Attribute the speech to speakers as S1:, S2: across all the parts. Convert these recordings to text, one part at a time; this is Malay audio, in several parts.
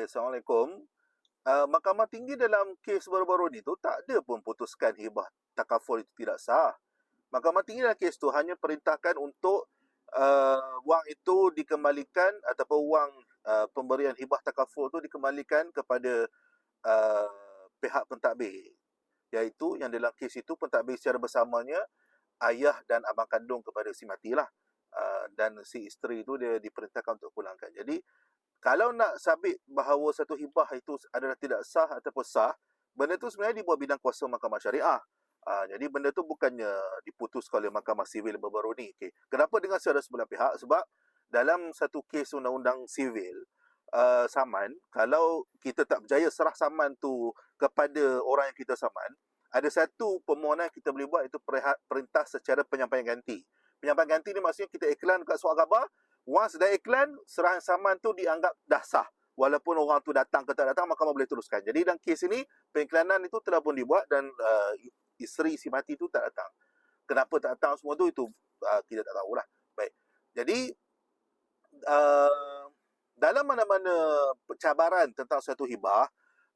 S1: Okay, Assalamualaikum. Uh, Mahkamah Tinggi dalam kes baru-baru ni tu tak ada pun putuskan hibah takaful itu tidak sah. Mahkamah Tinggi dalam kes tu hanya perintahkan untuk uh, wang itu dikembalikan ataupun wang uh, pemberian hibah takaful tu dikembalikan kepada uh, pihak pentadbir. Iaitu yang dalam kes itu pentadbir secara bersamanya ayah dan abang kandung kepada si mati lah. Uh, dan si isteri itu dia diperintahkan untuk pulangkan. Jadi kalau nak sabit bahawa satu hibah itu adalah tidak sah ataupun sah, benda itu sebenarnya di bawah bidang kuasa mahkamah syariah. Uh, jadi benda itu bukannya diputuskan oleh mahkamah sivil baru-baru ni. Okay. Kenapa dengan secara sebelah pihak? Sebab dalam satu kes undang-undang sivil, uh, saman, kalau kita tak berjaya serah saman tu kepada orang yang kita saman, ada satu permohonan kita boleh buat itu perintah secara penyampaian ganti. Penyampaian ganti ni maksudnya kita iklan kat surat khabar, once dah iklan, serahan saman tu dianggap dah sah. Walaupun orang tu datang ke tak datang, mahkamah boleh teruskan. Jadi dalam kes ini, pengiklanan itu telah pun dibuat dan uh, isteri si mati tu tak datang. Kenapa tak datang semua tu, itu uh, kita tak tahulah. Baik. Jadi, uh, dalam mana-mana cabaran tentang satu hibah,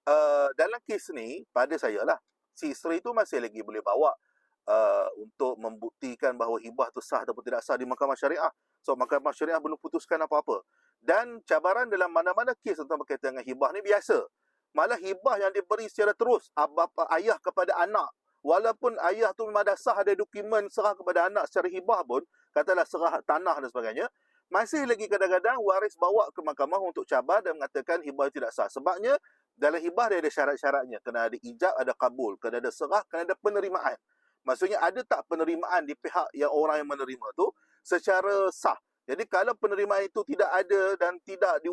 S1: uh, dalam kes ni, pada saya lah, si isteri tu masih lagi boleh bawa uh, untuk membuktikan bahawa hibah tu sah ataupun tidak sah di mahkamah syariah. So mahkamah syariah belum putuskan apa-apa. Dan cabaran dalam mana-mana kes tentang berkaitan dengan hibah ni biasa. Malah hibah yang diberi secara terus bapa ayah kepada anak. Walaupun ayah tu memang dah sah ada dokumen serah kepada anak secara hibah pun, katalah serah tanah dan sebagainya, masih lagi kadang-kadang waris bawa ke mahkamah untuk cabar dan mengatakan hibah tidak sah. Sebabnya dalam hibah dia ada syarat-syaratnya. Kena ada ijab, ada kabul, kena ada serah, kena ada penerimaan. Maksudnya ada tak penerimaan di pihak yang orang yang menerima tu secara sah. Jadi kalau penerimaan itu tidak ada dan tidak di,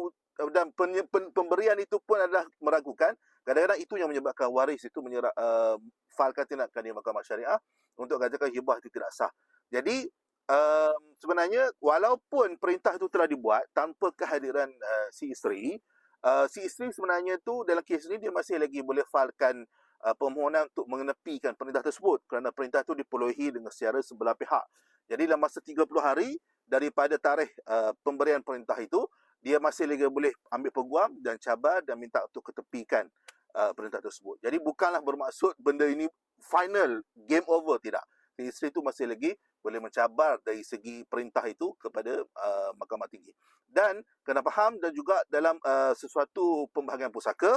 S1: dan pen, pen, pemberian itu pun adalah meragukan, kadang-kadang itu yang menyebabkan waris itu menyerah uh, falkan tindakan di mahkamah syariah untuk katakan hibah itu tidak sah. Jadi uh, sebenarnya walaupun perintah itu telah dibuat tanpa kehadiran uh, si isteri, uh, si isteri sebenarnya itu dalam kes ini dia masih lagi boleh falkan uh, permohonan untuk mengenepikan perintah tersebut kerana perintah itu dipenuhi dengan secara sebelah pihak. Jadi dalam masa 30 hari daripada tarikh uh, pemberian perintah itu, dia masih lagi boleh ambil peguam dan cabar dan minta untuk ketepikan uh, perintah tersebut. Jadi bukanlah bermaksud benda ini final, game over, tidak. Isteri itu masih lagi boleh mencabar dari segi perintah itu kepada uh, mahkamah tinggi. Dan kena faham dan juga dalam uh, sesuatu pembahagian pusaka,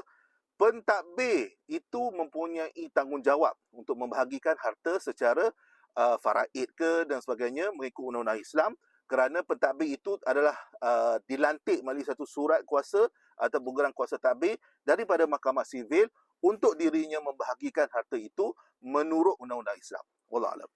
S1: pentadbir itu mempunyai tanggungjawab untuk membahagikan harta secara uh, faraid ke dan sebagainya mengikut undang-undang Islam kerana pentadbir itu adalah uh, dilantik melalui satu surat kuasa atau bugeran kuasa tadbir daripada mahkamah sivil untuk dirinya membahagikan harta itu menurut undang-undang Islam. Wallahu a'lam.